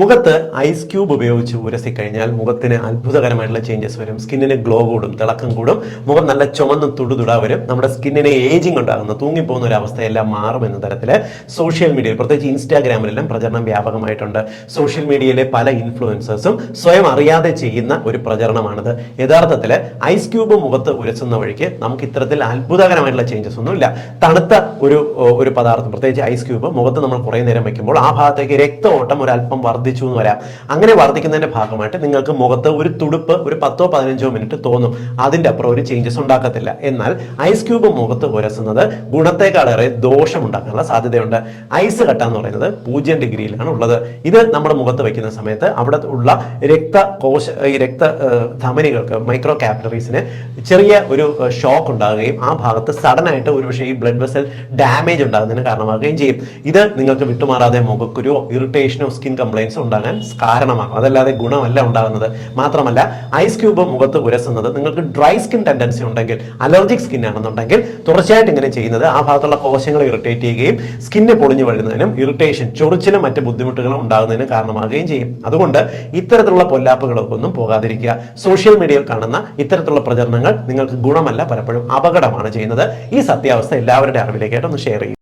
മുഖത്ത് ice cube ഉപയോഗിച്ച് ഉരസി കഴിഞ്ഞാൽ മുഖത്തിന് അത്ഭുതകരമായിട്ടുള്ള ചേഞ്ചസ് വരും. സ്കിന്നിന് ഗ്ലോ കൂടും തിളക്കം കൂടും മുഖം നല്ല ചുമന്ന് തുടുതുട വരും. നമ്മുടെ സ്കിന്നിന് ഏജിങ് ഉണ്ടാകുന്ന തൂങ്ങിപ്പോകുന്ന ഒരു അവസ്ഥയെല്ലാം മാറും എന്ന തരത്തിൽ സോഷ്യൽ മീഡിയയിൽ പ്രത്യേകിച്ച് ഇൻസ്റ്റാഗ്രാമിലെല്ലാം പ്രചരണം വ്യാപകമായിട്ടുണ്ട്. സോഷ്യൽ മീഡിയയിലെ പല ഇൻഫ്ലുവൻസേഴ്സും സ്വയം അറിയാതെ ചെയ്യുന്ന ഒരു പ്രചരണമാണിത്. യഥാർത്ഥത്തിൽ ഐസ് ക്യൂബ് മുഖത്ത് ഉരസുന്ന വഴിക്ക് നമുക്ക് ഇത്തരത്തിൽ അത്ഭുതകരമായിട്ടുള്ള ചേഞ്ചസ് ഒന്നുമില്ല. തണുത്ത ഒരു ഒരു പദാർത്ഥം പ്രത്യേകിച്ച് ഐസ് ക്യൂബ് മുഖത്ത് നമ്മൾ കുറേ നേരം വയ്ക്കുമ്പോൾ ആ ഭാഗത്തേക്ക് രക്തഓട്ടം ഒരു അല്പം വർദ്ധിച്ചു എന്ന് വരാം. അങ്ങനെ വർദ്ധിക്കുന്നതിന്റെ ഭാഗമായിട്ട് നിങ്ങൾക്ക് മുഖത്ത് ഒരു തുടുപ്പ് ഒരു പത്തോ പതിനഞ്ചോ മിനിറ്റ് തോന്നും. അതിന്റെ അപ്പുറം ഒരു ചേഞ്ചസ് ഉണ്ടാക്കത്തില്ല. എന്നാൽ ഐസ് ക്യൂബ് മുഖത്ത് ഉരസുന്നത് ഗുണത്തെക്കാളേറെ ദോഷം ഉണ്ടാക്കാനുള്ള സാധ്യതയുണ്ട്. ഐസ് കട്ട എന്ന് പറയുന്നത് പൂജ്യം ഡിഗ്രിയിലാണ് ഉള്ളത്. ഇത് നമ്മുടെ മുഖത്ത് വയ്ക്കുന്ന സമയത്ത് അവിടെ ഉള്ള രക്തകോശ ഈ രക്ത ധമനികൾക്ക് മൈക്രോ കാപ്പിലറീസിന് ചെറിയ ഒരു ഷോക്ക് ഉണ്ടാകുകയും ആ ഭാഗത്ത് സഡൻ ആയിട്ട് ഒരുപക്ഷെ ഈ ബ്ലഡ് വെസൽ ഡാമേജ് ഉണ്ടാകുന്നതിന് കാരണമാകുകയും ചെയ്യും. ഇത് നിങ്ങൾക്ക് വിട്ടുമാറാതെ മുഖക്കുരുവോ ഇറിറ്റേഷനോ സ്കിൻ കംപ്ലൈൻസോ ഉണ്ടാകാൻ കാരണമാകും. അതല്ലാതെ ഗുണമല്ല ഉണ്ടാകുന്നത്. മാത്രമല്ല ഐസ് ക്യൂബ് മുഖത്ത് ഉരസുന്നത് നിങ്ങൾക്ക് ഡ്രൈ സ്കിൻ ടെൻഡൻസി ഉണ്ടെങ്കിൽ അലർജിക് സ്കിൻ ആണെന്നുണ്ടെങ്കിൽ തുടർച്ചയായിട്ട് ഇങ്ങനെ ചെയ്യുന്നത് ആ ഭാഗത്തുള്ള കോശങ്ങളെ ഇറിറ്റേറ്റ് ചെയ്യുകയും സ്കിന്ന് പൊളിഞ്ഞു വരുന്നതിനും ഇറിറ്റേഷൻ ചൊറിച്ചിലും മറ്റ് ബുദ്ധിമുട്ടുകളും ഉണ്ടാകുന്നതിനും കാരണമാകുകയും ചെയ്യും. അതുകൊണ്ട് ഇത്തരത്തിലുള്ള പൊല്ലാപ്പുകളൊക്കെ ഒന്നും പോകാതിരിക്കുക. സോഷ്യൽ മീഡിയയിൽ കാണുന്ന ഇത്തരത്തിലുള്ള പ്രചരണങ്ങൾ നിങ്ങൾക്ക് ഗുണമല്ല പലപ്പോഴും അപകടമാണ് ചെയ്യുന്നത്. ഈ സത്യാവസ്ഥ എല്ലാവരുടെ അറിവിലേക്കായിട്ട് ഒന്ന് ഷെയർ ചെയ്യും.